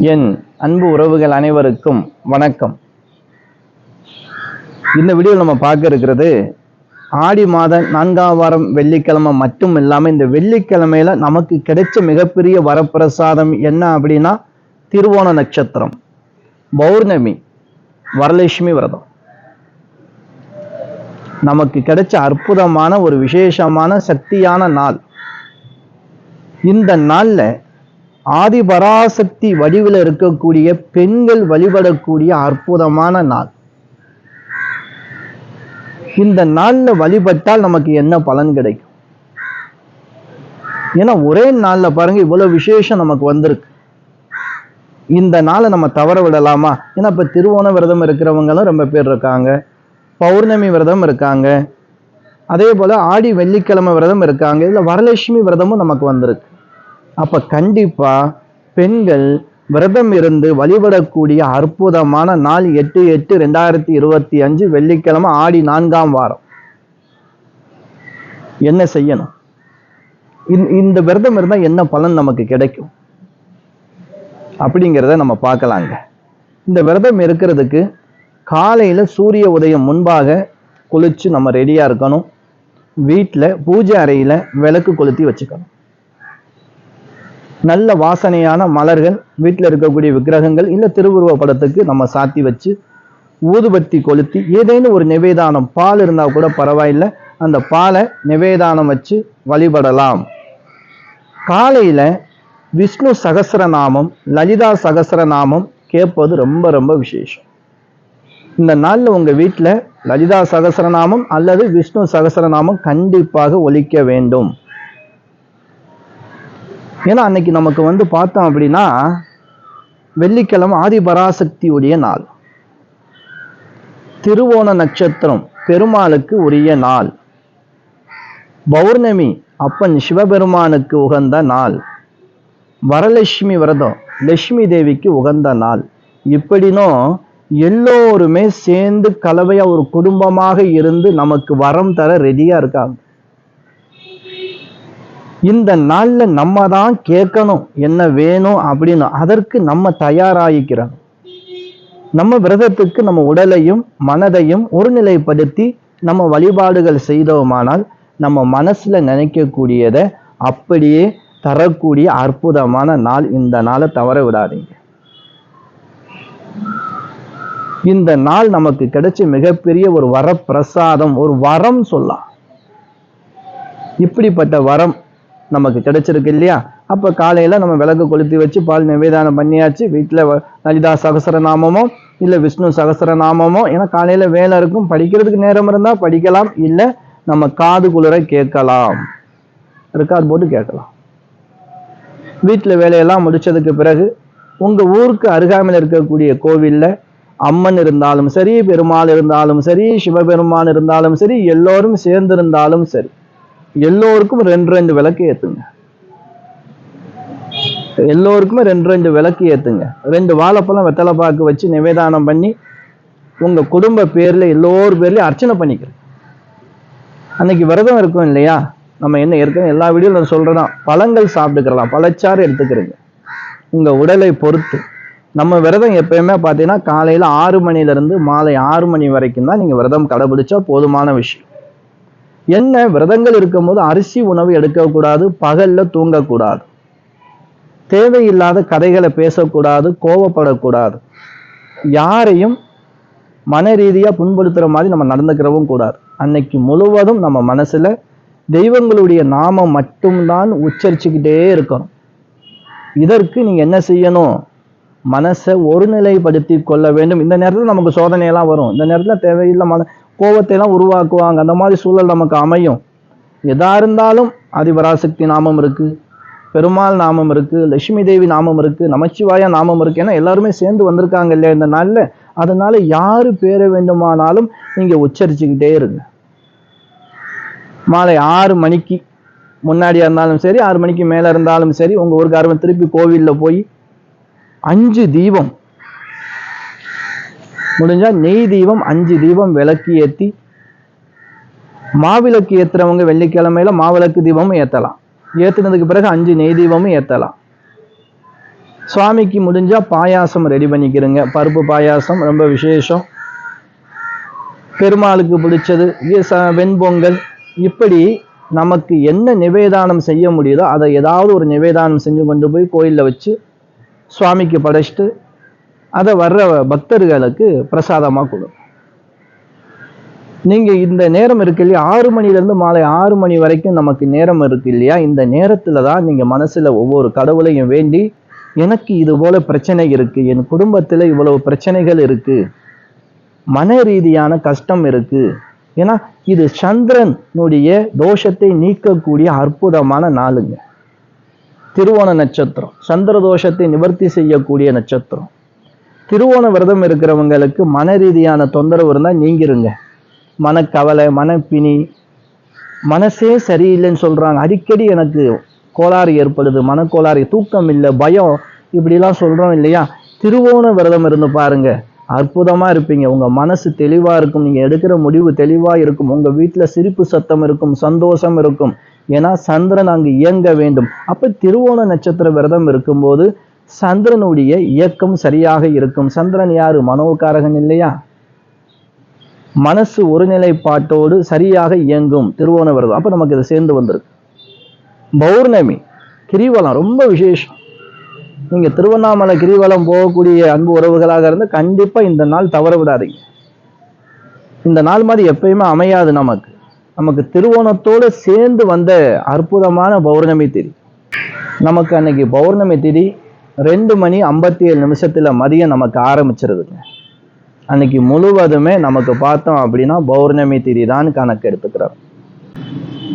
என் அன்பு உறவுகள் அனைவருக்கும் வணக்கம். இந்த வீடியோவில் நம்ம பார்க்க இருக்கிறது ஆடி மாத நான்காம் வாரம் வெள்ளிக்கிழமை மட்டும் இல்லாமல் இந்த வெள்ளிக்கிழமையில நமக்கு கிடைச்ச மிகப்பெரிய வரப்பிரசாதம் என்ன அப்படின்னா திருவோண நட்சத்திரம். பௌர்ணமி வரலட்சுமி விரதம். நமக்கு கிடைச்ச அற்புதமான ஒரு விசேஷமான சக்தியான நாள். இந்த நாளில் ஆதிபராசக்தி வடிவில் இருக்கக்கூடிய பெண்கள் வழிபடக்கூடிய அற்புதமான நாள். இந்த நாளில் வழிபட்டால் நமக்கு என்ன பலன் கிடைக்கும்? ஏன்னா ஒரே நாளில் பாருங்க இவ்வளோ விசேஷம் நமக்கு வந்திருக்கு. இந்த நாளை நம்ம தவற விடலாமா? ஏன்னா இப்போ திருவோண விரதம் இருக்கிறவங்களும் ரொம்ப பேர் இருக்காங்க. பௌர்ணமி விரதம் இருக்காங்க. அதே போல் ஆடி வெள்ளிக்கிழமை விரதம் இருக்காங்க. இதில் வரலட்சுமி விரதமும் நமக்கு வந்திருக்கு. அப்போ கண்டிப்பாக பெண்கள் விரதம் இருந்து வழிபடக்கூடிய அற்புதமான நாள் எட்டு எட்டு ரெண்டாயிரத்தி இருபத்தி அஞ்சு வெள்ளிக்கிழமை ஆடி நான்காம் வாரம். என்ன செய்யணும்? இந்த- இந்த விரதம் இருந்தால் என்ன பலன் நமக்கு கிடைக்கும்? அப்படிங்கிறத நம்ம பார்க்கலாங்க. இந்த விரதம் இருக்கிறதுக்கு காலையில் சூரிய உதயம் முன்பாக குளிச்சு நம்ம ரெடியாக இருக்கணும். வீட்டில் பூஜை அறையில் விளக்கு கொளுத்தி வச்சுக்கணும். நல்ல வாசனையான மலர்கள் வீட்டில் இருக்கக்கூடிய விக்கிரகங்கள் இல்லை திருவுருவ படத்துக்கு நம்ம சாத்தி வச்சு ஊதுபத்தி கொளுத்தி ஏதேனும் ஒரு நிவேதானம் பால் இருந்தால் கூட பரவாயில்லை. அந்த பாலை நிவேதானம் வச்சு வழிபடலாம். காலையில் விஷ்ணு சகஸ்ரநாமம் லலிதா சகஸ்ரநாமம் கேட்பது ரொம்ப ரொம்ப விசேஷம். இந்த நாளில் உங்கள் வீட்டில் லலிதா சகஸ்ரநாமம் அல்லது விஷ்ணு சகஸ்ரநாமம் கண்டிப்பாக ஒலிக்க வேண்டும். ஏன்னா அன்னைக்கு நமக்கு வந்து பார்த்தோம் அப்படின்னா வெள்ளிக்கிழமை ஆதிபராசக்தியுடைய நாள். திருவோண நட்சத்திரம் பெருமாளுக்கு உரிய நாள். பௌர்ணமி அப்பன் சிவபெருமானுக்கு உகந்த நாள். வரலட்சுமி விரதம் லட்சுமி தேவிக்கு உகந்த நாள். இப்படினும் எல்லோருமே சேர்ந்து கலவையா ஒரு குடும்பமாக இருந்து நமக்கு வரம் தர ரெடியா இருக்காங்க. இந்த நாளில் நம்ம தான் கேட்கணும் என்ன வேணும் அப்படின்னு. அதற்கு நம்ம தயாராகிக்கிறோம். நம்ம விரதத்துக்கு நம்ம உடலையும் மனதையும் ஒருநிலைப்படுத்தி நம்ம வழிபாடுகள் செய்தோமானால் நம்ம மனசுல நினைக்கக்கூடியதை அப்படியே தரக்கூடிய அற்புதமான நாள் இந்த நாளை தவற விடாதீங்க. இந்த நாள் நமக்கு கிடைச்ச மிகப்பெரிய ஒரு வரப்பிரசாதம் ஒரு வரம் சொல்லலாம். இப்படிப்பட்ட வரம் நமக்கு கிடைச்சிருக்கு இல்லையா? அப்போ காலையில் நம்ம விளக்கு கொளுத்தி வச்சு பால் நிவேதானம் பண்ணியாச்சு. வீட்டில் வ- லலிதா சகசரநாமமோ இல்லை விஷ்ணு சகசரநாமமோ ஏன்னா காலையில் வேலை இருக்கும் படிக்கிறதுக்கு நேரம் இருந்தால் படிக்கலாம் இல்லை நம்ம காது குளிர கேட்கலாம். ரெக்கார்ட் போட்டு கேட்கலாம். வீட்டில் வேலையெல்லாம் முடித்ததுக்கு பிறகு உங்கள் ஊருக்கு அருகாமையில் இருக்கக்கூடிய கோவிலில் அம்மன் இருந்தாலும் சரி பெருமாள் இருந்தாலும் சரி சிவபெருமான் இருந்தாலும் சரி எல்லோரும் சேர்ந்திருந்தாலும் சரி எல்லோருக்கும் ரெண்டு ரெண்டு விளக்கு ஏத்துங்க. எல்லோருக்குமே ரெண்டு ரெண்டு விளக்கு ஏத்துங்க. ரெண்டு வாழைப்பழம் வெத்தலை பாக்கு வச்சு நிவேதானம் பண்ணி உங்க குடும்ப பேர்ல எல்லோர் பேர்லயும் அர்ச்சனை பண்ணிக்கிறேன். அன்னைக்கு விரதம் இருக்கும் இல்லையா? நம்ம என்ன ஏற்கனவே எல்லா வீடியோவில் சொல்கிறதான் பழங்கள் சாப்பிட்டுக்கிறலாம். பழச்சாறு எடுத்துக்கிறீங்க. உங்க உடலை பொறுத்து. நம்ம விரதம் எப்பயுமே பார்த்தீங்கன்னா காலையில ஆறு மணிலேருந்து மாலை ஆறு மணி வரைக்கும் தான் நீங்க விரதம் கடைபிடிச்சா போதுமான விஷயம். என்ன விரதங்கள் இருக்கும்போது அரிசி உணவு எடுக்கக்கூடாது பகல்ல தூங்கக்கூடாது. தேவையில்லாத கதைகளை பேசக்கூடாது கோவப்படக்கூடாது. யாரையும் மன ரீதியாக புண்படுத்துற மாதிரி நம்ம நடந்துக்கிறவும் கூடாது. அன்னைக்கு முழுவதும் நம்ம மனசுல தெய்வங்களுடைய நாமம் மட்டும்தான் உச்சரிச்சுக்கிட்டே இருக்கணும். இதற்கு நீங்கள் என்ன செய்யணும்? மனசை ஒருநிலைப்படுத்தி கொள்ள வேண்டும். இந்த நேரத்தில் நமக்கு சோதனையெல்லாம் வரும். இந்த நேரத்தில் தேவையில்லை மன கோபத்தை எல்லாம் உருவாக்குவாங்க. அந்த மாதிரி சூழல் நமக்கு அமையும். எதா இருந்தாலும் ஆதிபராசக்தி நாமம் இருக்கு. பெருமாள் நாமம் இருக்கு. லட்சுமி தேவி நாமம் இருக்கு. நமச்சிவாயா நாமம் இருக்கு ஏன்னா எல்லாருமே சேர்ந்து வந்திருக்காங்க இல்லையா இந்த நாளில்? அதனால யார் பேர வேண்டுமானாலும் நீங்கள் உச்சரிச்சுக்கிட்டே இருங்க. மாலை ஆறு மணிக்கு முன்னாடியாக இருந்தாலும் சரி ஆறு மணிக்கு மேலே இருந்தாலும் சரி உங்க ஊருக்காரவன் திருப்பி கோவிலில் போய் அஞ்சு தீபம் முடிஞ்சா நெய் தீபம் அஞ்சு தீபம் விளக்கு ஏத்தி மாவிளக்கு ஏத்துறவங்க வெள்ளிக்கிழமையில மாவிளக்கு தீபமும் ஏத்தலாம். ஏத்துனதுக்கு பிறகு அஞ்சு நெய் தீபமும் ஏத்தலாம். சுவாமிக்கு முடிஞ்சா பாயாசம் ரெடி பண்ணிக்கிறங்க. பருப்பு பாயாசம் ரொம்ப விசேஷம். பெருமாளுக்கு பிடிச்சது வெண்பொங்கல். இப்படி நமக்கு என்ன நிவேதானம் செய்ய முடியுதோ அதை ஏதாவது ஒரு நிவேதானம் செஞ்சு கொண்டு போய் கோயிலில் வச்சு சுவாமிக்கு படைச்சிட்டு அதை வர்ற பக்தர்களுக்கு பிரசாதமாக கொடு. நீங்கள் இந்த நேரம் இருக்கு இல்லையா? ஆறு மணிலேருந்து மாலை ஆறு மணி வரைக்கும் நமக்கு நேரம் இருக்கு இல்லையா? இந்த நேரத்தில் தான் நீங்கள் மனசில் ஒவ்வொரு கடவுளையும் வேண்டி எனக்கு இது போல பிரச்சனை இருக்கு. என் குடும்பத்தில் இவ்வளவு பிரச்சனைகள் இருக்கு. மன ரீதியான கஷ்டம் இருக்கு. ஏன்னா இது சந்திரனுடைய தோஷத்தை நீக்கக்கூடிய அற்புதமான நாளுங்க. திருவோண நட்சத்திரம். சந்திர தோஷத்தை நிவர்த்தி செய்யக்கூடிய நட்சத்திரம். திருவோண விரதம் இருக்கிறவங்களுக்கு மன ரீதியான தொந்தரவு இருந்தால் நீங்கிருங்க. மனக்கவலை மனப்பிணி மனசே சரியில்லைன்னு சொல்கிறாங்க அடிக்கடி எனக்கு கோளாறு ஏற்படுது மனக்கோளாறு தூக்கம் இல்லை பயம் இப்படிலாம் சொல்கிறோம் இல்லையா? திருவோண விரதம் இருந்து பாருங்கள் அற்புதமாக இருப்பீங்க. உங்கள் மனசு தெளிவாக இருக்கும். நீங்கள் எடுக்கிற முடிவு தெளிவாக இருக்கும். உங்கள் வீட்டில் சிரிப்பு சத்தம் இருக்கும் சந்தோஷம் இருக்கும். ஏன்னா சந்திரன் அங்கு இயங்க வேண்டும். அப்போ திருவோண நட்சத்திர விரதம் இருக்கும்போது சந்திரனுடைய இயக்கம் சரியாக இருக்கும். சந்திரன் யாரு? மனோகாரகன் இல்லையா? மனசு ஒருநிலைப்பாட்டோடு சரியாக இயங்கும் திருவோண விரதம் அப்ப நமக்கு இது சேர்ந்து வந்திருக்கு. பௌர்ணமி கிரிவலம் ரொம்ப விசேஷம். நீங்க திருவண்ணாமலை கிரிவலம் போகக்கூடிய அன்பு உறவுகளாக இருந்து கண்டிப்பா இந்த நாள் தவற விடாதீங்க. இந்த நாள் மாதிரி எப்பயுமே அமையாது நமக்கு. நமக்கு திருவோணத்தோடு சேர்ந்து வந்த அற்புதமான பௌர்ணமி திதி. நமக்கு அன்னைக்கு பௌர்ணமி திதி ரெண்டு மணி ஐம்பத்தி ஏழு நிமிஷத்தில் மதியம் நமக்கு ஆரம்பிச்சிருதுங்க. அன்னைக்கு முழுவதுமே நமக்கு பார்த்தோம் அப்படின்னா பௌர்ணமி திதி தான் கணக்கு எடுத்துக்கிறோம்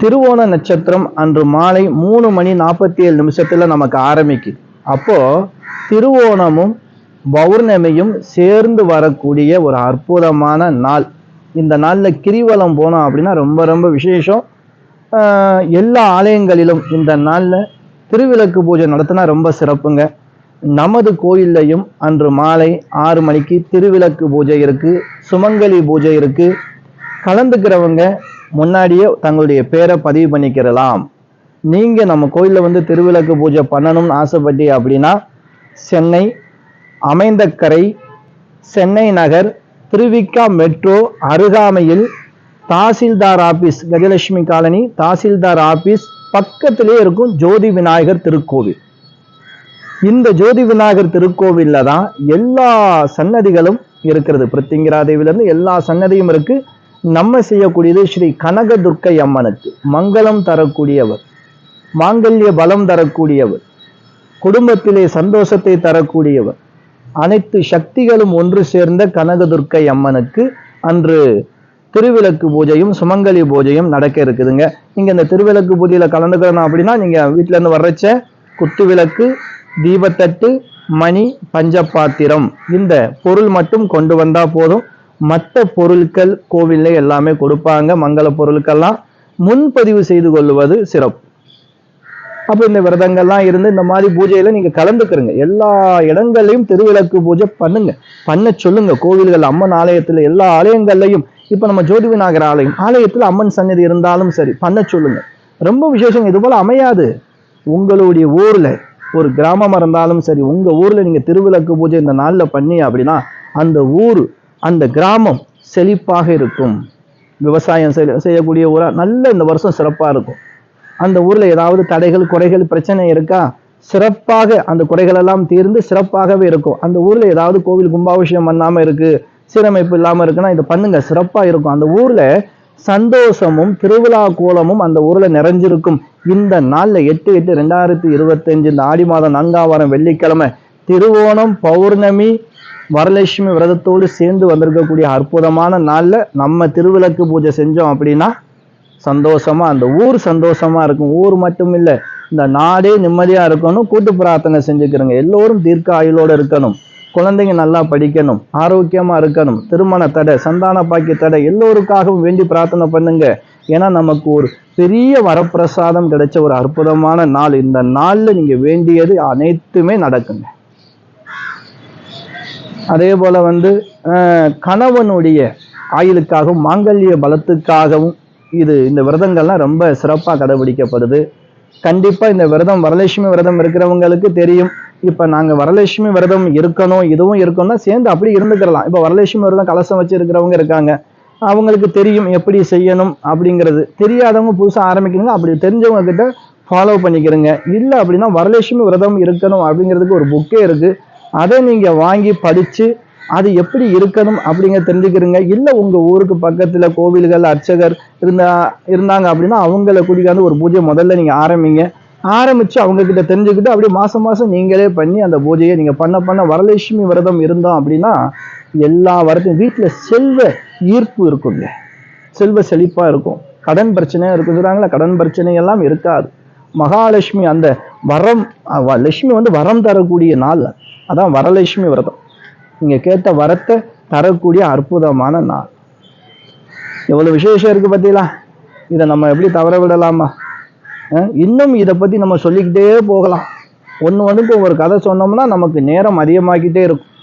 திருவோண நட்சத்திரம் அன்று மாலை மூணு மணி நாற்பத்தி ஏழு நிமிஷத்தில் நமக்கு ஆரம்பிக்குது. அப்போ திருவோணமும் பௌர்ணமியும் சேர்ந்து வரக்கூடிய ஒரு அற்புதமான நாள். இந்த நாளில் கிரிவலம் போனோம் அப்படின்னா ரொம்ப ரொம்ப விசேஷம். எல்லா ஆலயங்களிலும் இந்த நாளில் திருவிளக்கு பூஜை நடத்தினா ரொம்ப சிறப்புங்க. நமது கோயில்லையும் அன்று மாலை ஆறு மணிக்கு திருவிளக்கு பூஜை இருக்கு சுமங்கலி பூஜை இருக்கு. கலந்துக்கிறவங்க முன்னாடியே தங்களுடைய பேரை பதிவு பண்ணிக்கிறலாம். நீங்க நம்ம கோயிலில் வந்து திருவிளக்கு பூஜை பண்ணணும்னு ஆசைப்பட்டி அப்படின்னா சென்னை அமைந்தக்கரை சென்னை நகர் திருவிக்கா மெட்ரோ அருகாமையில் tahsildar office Gajalakshmi colony tahsildar office பக்கத்திலே இருக்கும் ஜோதி விநாயகர் திருக்கோவில். இந்த ஜோதி விநாயகர் திருக்கோவில்ல தான் எல்லா சன்னதிகளும் இருக்கிறது. பிருத்திங்கிரா இருந்து எல்லா சன்னதியும் இருக்கு. நம்ம செய்யக்கூடியது ஸ்ரீ கனக துர்க்கை அம்மனுக்கு மங்களம் தரக்கூடியவர் மாங்கல்ய பலம் தரக்கூடியவர் குடும்பத்திலே சந்தோஷத்தை தரக்கூடியவர் அனைத்து சக்திகளும் ஒன்று சேர்ந்த கனகதுர்க்கை அம்மனுக்கு அன்று திருவிளக்கு பூஜையும் சுமங்கலி பூஜையும் நடக்க இருக்குதுங்க. நீங்க இந்த திருவிளக்கு பூஜையில கலந்துக்கணும் அப்படின்னா நீங்க வீட்டிலேருந்து இருந்து வர்றச்ச குத்து விளக்கு தீபத்தட்டு மணி பஞ்சபாத்திரம். இந்த பொருள் மட்டும் கொண்டு வந்தா போதும். மற்ற பொருட்கள் கோவில்ல எல்லாமே கொடுப்பாங்க மங்கள பொருட்கள்லாம். முன்பதிவு செய்து கொள்வது சிறப்பு. அப்போ இந்த விரதங்கள்லாம் இருந்து இந்த மாதிரி பூஜையில நீங்க கலந்துக்கிறங்க. எல்லா இடங்கள்லையும் திருவிளக்கு பூஜை பண்ணுங்க. பண்ண சொல்லுங்க. கோவில்கள் அம்மன் ஆலயத்துல எல்லா ஆலயங்கள்லையும். இப்ப நம்ம ஜோதி விநாயகர் ஆலயம் ஆலயத்துல அம்மன் சன்னதி இருந்தாலும் சரி பண்ண சொல்லுங்க. ரொம்ப விசேஷம் இது போல அமையாது. உங்களுடைய ஊர்ல ஒரு கிராமம் இருந்தாலும் சரி உங்கள் ஊரில் நீங்கள் திருவிளக்கு பூஜை இந்த நாளில் பண்ணி அப்படின்னா அந்த ஊர் அந்த கிராமம் செழிப்பாக இருக்கும். விவசாயம் செய்ய- செய்யக்கூடிய ஊராக நல்ல இந்த வருஷம் சிறப்பாக இருக்கும். அந்த ஊரில் ஏதாவது தடைகள் குறைகள் பிரச்சனை இருக்கா? சிறப்பாக அந்த குறைகளெல்லாம் தீர்ந்து சிறப்பாகவே இருக்கும். அந்த ஊரில் ஏதாவது கோவில் கும்பாபிஷேகம் பண்ணாமல் இருக்குது சீரமைப்பு இல்லாமல் இருக்குன்னா இதை பண்ணுங்கள் சிறப்பாக இருக்கும். அந்த ஊரில் சந்தோஷமும் திருவிழா கோலமும் அந்த ஊரில் நிறைஞ்சிருக்கும். இந்த நாளில் எட்டு எட்டு ரெண்டாயிரத்தி இருபத்தஞ்சு இந்த ஆடி மாதம் நான்காம் வாரம் வெள்ளிக்கிழமை திருவோணம் பௌர்ணமி வரலட்சுமி விரதத்தோடு சேர்ந்து வந்திருக்கக்கூடிய அற்புதமான நாளில் நம்ம திருவிளக்கு பூஜை செஞ்சோம் அப்படின்னா சந்தோஷமா அந்த ஊர் சந்தோஷமா இருக்கும். ஊர் மட்டும் இல்லை இந்த நாடே நிம்மதியாக இருக்கணும். கூட்டு பிரார்த்தனை செஞ்சுக்கிறோங்க. எல்லோரும் தீர்க்க ஆயுளோடு இருக்கணும். குழந்தைங்க நல்லா படிக்கணும் ஆரோக்கியமா இருக்கணும் திருமண தடை சந்தான பாக்கிய தடை எல்லோருக்காகவும் வேண்டி பிரார்த்தனை பண்ணுங்க. ஏன்னா நமக்கு ஒரு பெரிய வரப்பிரசாதம் கிடைச்ச ஒரு அற்புதமான நாள். இந்த நாள்ல நீங்க வேண்டியது அனைத்துமே நடக்குங்க. அதே போல வந்து கணவனுடைய ஆயுளுக்காகவும் மாங்கல்ய பலத்துக்காகவும் இது இந்த விரதங்கள்லாம் ரொம்ப சிறப்பாக கடைபிடிக்கப்படுது. கண்டிப்பா இந்த விரதம் வரலட்சுமி விரதம் இருக்கிறவங்களுக்கு தெரியும். இப்போ நாங்கள் வரலட்சுமி விரதம் இருக்கணும் இதுவும் இருக்கணும்னா சேர்ந்து அப்படி இருந்துக்கிறலாம். இப்போ வரலட்சுமி விரதம் கலசம் வச்சு இருக்கிறவங்க இருக்காங்க. அவங்களுக்கு தெரியும் எப்படி செய்யணும் அப்படிங்கிறது. தெரியாதவங்க புதுசாக ஆரம்பிக்கணுங்க அப்படி தெரிஞ்சவங்க கிட்ட ஃபாலோ பண்ணிக்கிறங்க. இல்லை அப்படின்னா வரலட்சுமி விரதம் இருக்கணும் அப்படிங்கிறதுக்கு ஒரு புக்கே இருக்குது அதை நீங்கள் வாங்கி படித்து அது எப்படி இருக்கணும் அப்படிங்கிற தெரிஞ்சுக்கிறீங்க. இல்லை உங்கள் ஊருக்கு பக்கத்தில் கோவில்கள் அர்ச்சகர் இருந்தா இருந்தாங்க அப்படின்னா அவங்கள குடிக்காந்து ஒரு பூஜை முதல்ல நீங்கள் ஆரம்பிங்க. ஆரம்பிச்சு அவங்க கிட்ட தெரிஞ்சுக்கிட்டு அப்படியே மாசம் மாசம் நீங்களே பண்ணி அந்த பூஜையை நீங்க பண்ண பண்ண வரலட்சுமி விரதம் இருந்தோம் அப்படின்னா எல்லா வரத்தையும் வீட்டுல செல்வ ஈர்ப்பு இருக்குங்க. செல்வ செழிப்பா இருக்கும். கடன் பிரச்சனை இருக்கும் சொல்றாங்களா கடன் பிரச்சனை எல்லாம் இருக்காது. மகாலட்சுமி அந்த வரம் லட்சுமி வந்து வரம் தரக்கூடிய நாள் அதான் வரலட்சுமி விரதம். நீங்க கேட்ட வரத்தை தரக்கூடிய அற்புதமான நாள். எவ்வளவு விசேஷம் இருக்கு பார்த்தீங்களா இதை நம்ம எப்படி தவற விடலாமா? இன்னும் இதை பற்றி நம்ம சொல்லிக்கிட்டே போகலாம். ஒன்று ஒன்றுக்கு ஒரு கதை சொன்னோம்னா நமக்கு நேரம் அதிகமாக்கிட்டே இருக்கும்.